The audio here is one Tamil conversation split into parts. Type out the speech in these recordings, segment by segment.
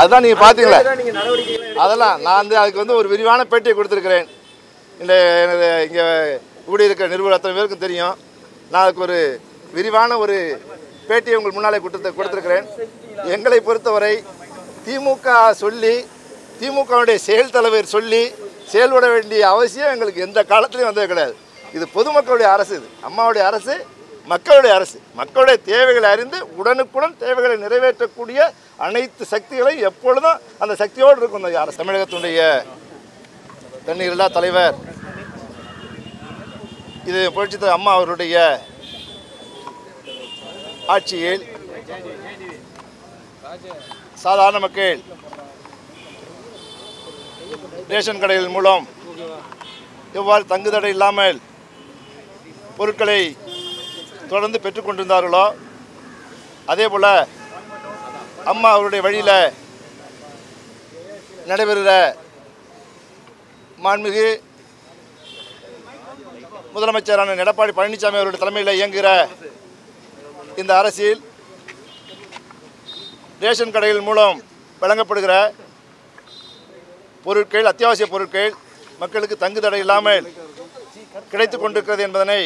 அதுதான் நீங்க நடவடிக்கைகள் அதெல்லாம் நான் வந்து அதுக்கு வந்து ஒரு விரிவான பேட்டியை கொடுத்துருக்கிறேன். இந்த எனது இங்கே கூடியிருக்கிற நிருபர் அத்தனை பேருக்கும் தெரியும். நான் அதுக்கு ஒரு விரிவான ஒரு பேட்டியை உங்கள் முன்னாலே கொடுத்து கொடுத்துருக்கிறேன். எங்களை பொறுத்தவரை திமுக சொல்லி திமுகவுடைய செயல் தலைவர் சொல்லி செயல்பட வேண்டிய அவசியம் எங்களுக்கு எந்த காலத்துலையும் வந்தது கிடையாது. இது பொதுமக்களுடைய அரசு இது. அம்மாவுடைய அரசு மக்களுடைய அரசு மக்களுடைய தேவைகளை அறிந்து உடனுக்குடன் தேவைகளை நிறைவேற்றக்கூடிய அனைத்து சக்திகளையும் எப்பொழுதும் அந்த சக்தியோடு இருக்கும் இந்த அரசு. தமிழகத்தினுடைய தண்ணீரில்லா தலைவர் இது புரட்சித்த அம்மா அவருடைய ஆட்சியில் சாதாரண மக்கள் ரேஷன் கடைகள் மூலம் எவ்வாறு தங்குதடை இல்லாமல் பொருட்களை தொடர்ந்து பெற்றுக்கொண்டிருந்தார்களோ? அதே போல் அம்மா அவருடைய வழியில் நடைபெறுகிற மாண்புமிகு முதலமைச்சரான எடப்பாடி பழனிசாமி அவருடைய தலைமையில் இயங்குகிற இந்த அரசில் ரேஷன் கடைகள் மூலம் வழங்கப்படுகிற பொருட்கள் அத்தியாவசிய பொருட்கள் மக்களுக்கு தங்குதடை இல்லாமல் கிடைத்து கொண்டிருக்கிறது என்பதனை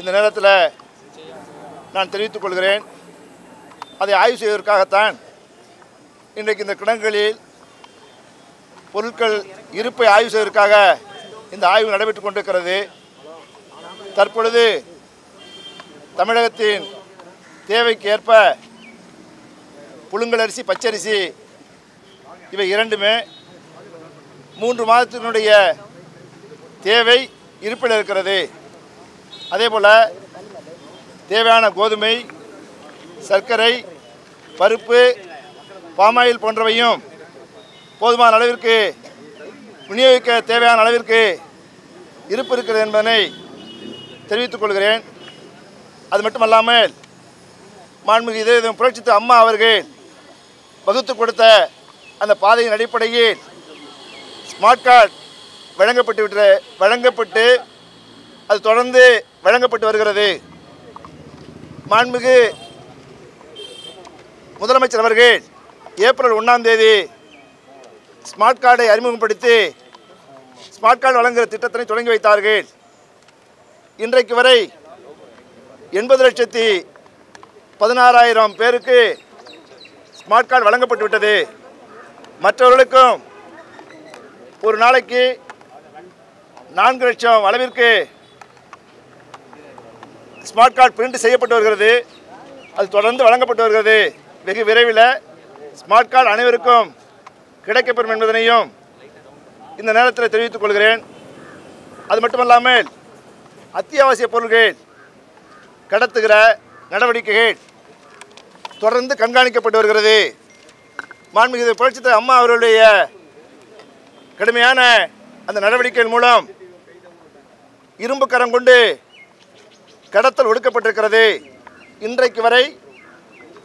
இந்த நேரத்தில் நான் தெரிவித்துக் கொள்கிறேன். அதை ஆய்வு செய்வதற்காகத்தான் இன்றைக்கு இந்த கிடங்குகளில் பொருட்கள் இருப்பை ஆய்வு செய்வதற்காக இந்த ஆய்வு நடைபெற்றுக் கொண்டிருக்கிறது. தற்பொழுது தமிழகத்தின் தேவைக்கு ஏற்ப புழுங்கலரிசி பச்சரிசி இவை இரண்டுமே மூன்று மாதத்தினுடைய தேவை இருப்பில் இருக்கிறது. அதே போல் தேவையான கோதுமை சர்க்கரை பருப்பு பாமாயில் போன்றவையும் போதுமான அளவிற்கு விநியோகிக்க தேவையான அளவிற்கு இருப்பு இருக்கிறது என்பதனை தெரிவித்துக் கொள்கிறேன். அது மட்டுமல்லாமல் மாண்புமிகு இதயம் புரட்சித்த அம்மா அவர்கள் வகுத்து கொடுத்த அந்த பாதையின் அடிப்படையில் ஸ்மார்ட் கார்டு வழங்கப்பட்டு விட்டு வழங்கப்பட்டு அது தொடர்ந்து வழங்கப்பட்டு வருகிறது. மாண்புமிகு முதலமைச்சர் அவர்கள் ஏப்ரல் ஒன்றாம் தேதி ஸ்மார்ட் கார்டை அறிமுகப்படுத்தி ஸ்மார்ட் கார்டு வழங்குகிற திட்டத்தினை தொடங்கி வைத்தார்கள். இன்றைக்கு வரை எண்பது லட்சத்தி பதினாறாயிரம் பேருக்கு ஸ்மார்ட் கார்டு வழங்கப்பட்டு விட்டது. மற்றவர்களுக்கும் ஒரு நாளைக்கு நான்கு லட்சம் அளவிற்கு ஸ்மார்ட் கார்டு பிரிண்ட் செய்யப்பட்டு வருகிறது. அது தொடர்ந்து வழங்கப்பட்டு வருகிறது. வெகு விரைவில் ஸ்மார்ட் கார்டு அனைவருக்கும் கிடைக்கப்பெறும் என்பதனையும் இந்த நேரத்தில் தெரிவித்துக் கொள்கிறேன். அது மட்டுமல்லாமல் அத்தியாவசிய பொருள்கள் கடத்துகிற நடவடிக்கைகள் தொடர்ந்து கண்காணிக்கப்பட்டு வருகிறது. மாண்புமிகு புரட்சித்த அம்மா அவர்களுடைய கடுமையான அந்த நடவடிக்கையின் மூலம் இரும்பு கரம் கொண்டு கடத்தல் ஒடுக்கப்பட்டிருக்கிறது. இன்றைக்கு வரை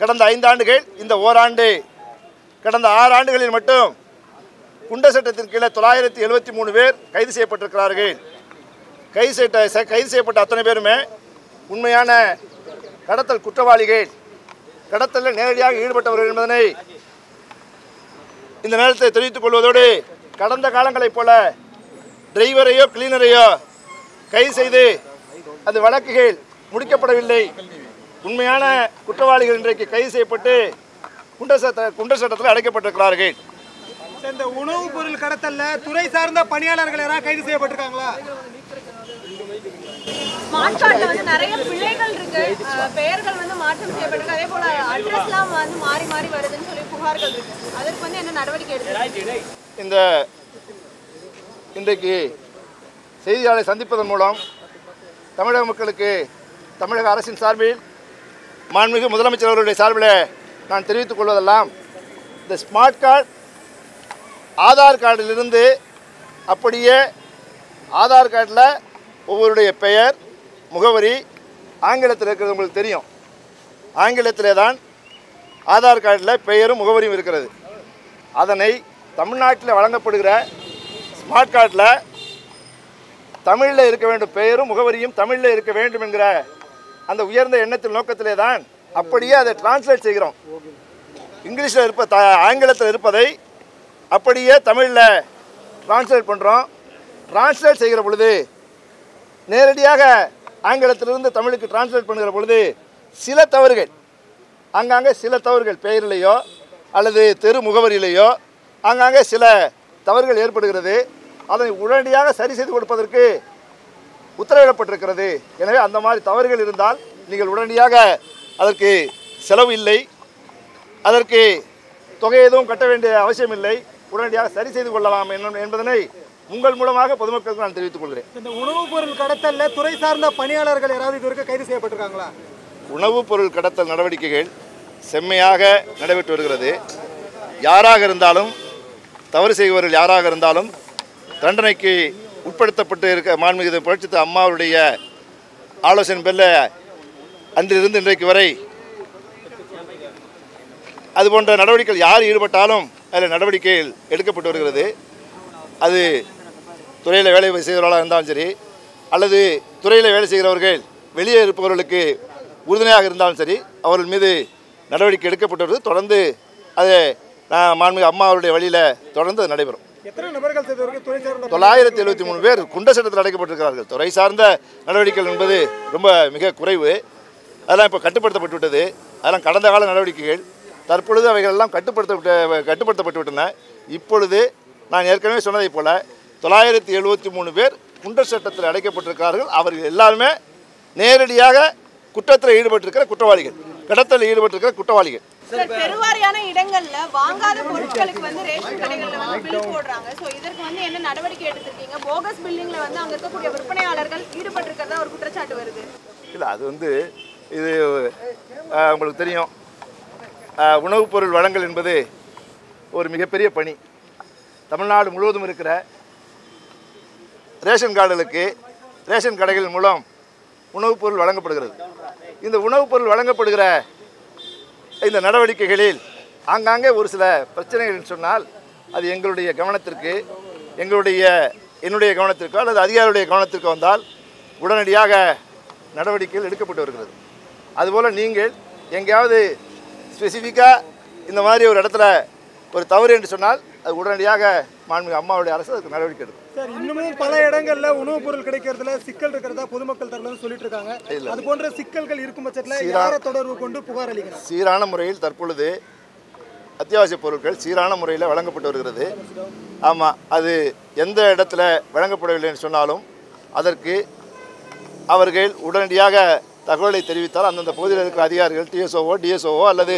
கடந்த ஐந்தாண்டுகள் இந்த ஓராண்டு கடந்த ஆறு ஆண்டுகளில் மட்டும் குண்ட சட்டத்தின் கீழே தொள்ளாயிரத்தி எழுபத்தி மூணு பேர் கைது செய்யப்பட்டிருக்கிறார்கள். கைது செய்யப்பட்ட கைது செய்யப்பட்ட அத்தனை பேருமே உண்மையான கடத்தல் குற்றவாளிகள். கடத்தலில் நேரடியாக ஈடுபட்டவர்கள் என்பதனை இந்த நேரத்தை தெரிவித்துக் கொள்வதோடு கடந்த காலங்களைப் போல டிரைவரையோ கிளீனரையோ கைது செய்து அது வழக்குகள் முடிக்கப்படவில்லை. உண்மையான குற்றவாளிகள் இன்றைக்கு கைது செய்யப்பட்டு குண்டர் சட்ட குண்டர் சட்டத்தில் அடைக்கப்பட்டிருக்கிறார்கள். இந்த உணவுப் பொருள் கடத்தல்ல துறை சார்ந்த பணியாளர்கள் யாராவது கைது செய்யப்பட்டிருக்காங்களா? ஸ்மார்ட் கார்டில் வந்து நிறைய பிழைகள் இருக்கு. பெயர்கள் வந்து மாற்றம் செய்யப்பட்டிருக்கு. அதே போல அட்ரஸ்லாம் வந்து மாறி மாறி வருதுன்னு சொல்லி புகார்கள் இருக்கு. அதற்கு வந்து என்ன நடவடிக்கை எடுத்து இந்த இன்றைக்கு செய்தியாளரை சந்திப்பதன் மூலம் தமிழக மக்களுக்கு தமிழக அரசின் சார்பில் மாண்புமிகு முதலமைச்சர் அவர்களுடைய சார்பில் நான் தெரிவித்துக் கொள்வதெல்லாம் இந்த ஸ்மார்ட் கார்டு ஆதார் கார்டிலிருந்து அப்படியே ஆதார் கார்டில் ஒவ்வொருடைய பெயர் முகவரி ஆங்கிலத்தில் இருக்கிறது உங்களுக்கு தெரியும். ஆங்கிலத்திலே தான் ஆதார் கார்டில் பெயரும் முகவரியும் இருக்கிறது. அதனை தமிழ்நாட்டில் வழங்கப்படுகிற ஸ்மார்ட் கார்டில் தமிழில் இருக்க வேண்டும் பெயரும் முகவரியும் தமிழில் இருக்க வேண்டும் என்கிற அந்த உயர்ந்த எண்ணத்தில் நோக்கத்திலே தான் அப்படியே அதை டிரான்ஸ்லேட் செய்கிறோம். இங்கிலீஷில் இருப்ப த ஆங்கிலத்தில் இருப்பதை அப்படியே தமிழில் டிரான்ஸ்லேட் பண்ணுறோம் டிரான்ஸ்லேட் செய்கிற பொழுது நேரடியாக ஆங்கிலத்திலிருந்து தமிழுக்கு டிரான்ஸ்லேட் பண்ணுகிற பொழுது சில தவறுகள் அங்காங்கே சில தவறுகள் பெயரிலேயோ அல்லது தெரு முகவரியிலேயோ ஆங்காங்கே சில தவறுகள் ஏற்படுகிறது. அதை உடனடியாக சரி செய்து கொடுப்பதற்கு உத்தரவிடப்பட்டிருக்கிறது. எனவே அந்த மாதிரி தவறுகள் இருந்தால் நீங்கள் உடனடியாக அதற்கு செலவு இல்லை. அதற்கு தொகை எதுவும் கட்ட வேண்டிய அவசியமில்லை உடனடியாக சரி செய்து கொள்ளலாம் என்பதனை உங்கள் மூலமாக பொதுமக்களுக்கு நான் தெரிவித்துக் கொள்கிறேன். இந்த உணவுப் பொருள் கடத்தல்ல துறை சார்ந்த பணியாளர்கள் யாராவது இது வரைக்கும் கைது செய்யப்பட்டிருக்காங்களா? உணவுப் பொருள் கடத்தல் நடவடிக்கைகள் செம்மையாக நடைபெற்று வருகிறது. யாராக இருந்தாலும் தவறு செய்பவர்கள் யாராக இருந்தாலும் தண்டனைக்கு உட்படுத்தப்பட்டு இருக்க மாண்புமிகு புரட்சித்த அம்மாவுடைய ஆலோசனை பெல்ல அன்றிலிருந்து இன்றைக்கு வரை அது போன்ற நடவடிக்கைகள் யார் ஈடுபட்டாலும் அதில் நடவடிக்கைகள் எடுக்கப்பட்டு வருகிறது. அது துறையில் வேலை செய்கிறவர்களாக இருந்தாலும் சரி அல்லது துறையில் வேலை செய்கிறவர்கள் வெளியே இருப்பவர்களுக்கு உறுதுணையாக இருந்தாலும் சரி அவர்கள் மீது நடவடிக்கை எடுக்கப்பட்டு வருது தொடர்ந்து அது நான் மாண்புமிகு அம்மா அவருடைய வழியில் தொடர்ந்து நடைபெறும். தொள்ளாயிரத்தி எழுபத்தி மூணு பேர் குண்ட சட்டத்தில் அடைக்கப்பட்டிருக்கிறார்கள். துறை சார்ந்த நடவடிக்கைகள் என்பது ரொம்ப மிக குறைவு. அதெல்லாம் இப்போ கட்டுப்படுத்தப்பட்டு விட்டது. அதெல்லாம் கடந்த கால நடவடிக்கைகள். தற்பொழுது அவைகள் எல்லாம் கட்டுப்படுத்தப்பட்ட கட்டுப்படுத்தப்பட்டு விட்டன. இப்பொழுது நான் ஏற்கனவே சொன்னதைப் போல தொள்ளாயிரத்தி எழுபத்தி மூணு பேர் குண்டர் சட்டத்தில் அடைக்கப்பட்டிருக்கிறார்கள். அவர்கள் எல்லாருமே நேரடியாக குற்றத்தில் ஈடுபட்டிருக்கிற குற்றவாளிகள். கடத்தலில் ஈடுபட்டிருக்கிற குற்றவாளிகள். சார் பெருவாரியான இடங்கள்ல வாங்காத பொருட்களுக்கு வந்து ரேஷன் கடைகள்ல வந்து பில் போடுறாங்க. சோ இதற்கு வந்து என்ன நடவடிக்கை எடுத்திருக்கீங்க? போகஸ் பில்லிங்ல வந்து அங்க இருக்கக்கூடிய விற்பனையாளர்கள் ஈடுபட்டிருக்கிறதா ஒரு குற்றச்சாட்டு வருது. இல்லை அது வந்து இது உங்களுக்கு தெரியும். உணவுப் பொருள் வழங்கல் என்பது ஒரு மிகப்பெரிய பணி. தமிழ்நாடு முழுவதும் இருக்கிற ரேஷன் கார்டுகளுக்கு ரேஷன் கடைகள் மூலம் உணவுப் பொருள் வழங்கப்படுகிறது. இந்த உணவுப் பொருள் வழங்கப்படுகிற இந்த நடவடிக்கைகளில் ஆங்காங்கே ஒரு சில பிரச்சனைகள் சொன்னால் அது எங்களுடைய கவனத்திற்கு எங்களுடைய என்னுடைய கவனத்திற்கோ அல்லது அதிகாரியுடைய கவனத்திற்கு வந்தால் உடனடியாக நடவடிக்கைகள் எடுக்கப்பட்டு வருகிறது. அதுபோல் நீங்கள் எங்கேயாவது ஸ்பெசிஃபிக்காக இந்த மாதிரி ஒரு இடத்துல ஒரு தவறு என்று சொன்னால் அது உடனடியாக மாண்புமிகு அம்மாவுடைய அரசு அதுக்கு நடவடிக்கை எடுக்கும். சார் இன்னமும் பல இடங்கள்ல உணவுப் பொருள் கிடைக்கிறதுல சிக்கல் இருக்கிறதா பொதுமக்கள் இருந்து சொல்லிட்டு இருக்காங்க அது போன்ற சிக்கல்கள் இருக்கும் பட்சத்துல யாரை தொடர்பு கொண்டு புகார் அளிக்கணும் சீரான முறையில் தற்பொழுது அத்தியாவசிய பொருட்கள் சீரான முறையில் வழங்கப்பட்டு வருகிறது. ஆமாம் அது எந்த இடத்துல வழங்கப்படவில்லை என்று சொன்னாலும் அதற்கு அவர்கள் உடனடியாக தகவலை தெரிவித்தால் அந்தந்த பகுதியில் இருக்கிற அதிகாரிகள் டிஎஸ்ஓவோ டிஎஸ்ஓவோ அல்லது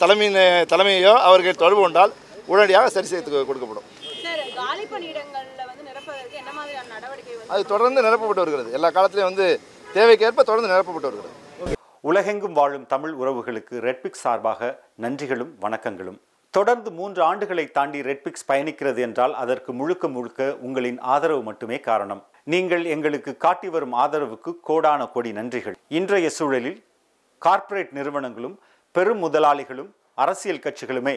தலைமையின் தலைமையோ அவர்கள் தொடர்பு கொண்டால் உடனடியாக சரி செய்து கொடுக்கப்படும். சார் காலி பணியிடங்கள்ல வந்து நிரப்புவதற்கு என்ன மாதிரியான நடவடிக்கை வந்து அது தொடர்ந்து நிரப்பப்பட்டு வருகிறது. எல்லா காலத்திலையும் வந்து தேவைக்கேற்ப தொடர்ந்து நிரப்பப்பட்டு வருகிறது. உலகெங்கும் வாழும் தமிழ் உறவுகளுக்கு ரெட்பிக்ஸ் சார்பாக நன்றிகளும் வணக்கங்களும். தொடர்ந்து மூன்று ஆண்டுகளை தாண்டி ரெட்பிக்ஸ் பயணிக்கிறது என்றால் அதற்கு முழுக்க முழுக்க உங்களின் ஆதரவு மட்டுமே காரணம். நீங்கள் எங்களுக்கு காட்டி வரும் ஆதரவுக்கு கோடான கோடி நன்றிகள். இன்றைய சூழலில் கார்ப்பரேட் நிறுவனங்களும் பெரும் முதலாளிகளும் அரசியல் கட்சிகளுமே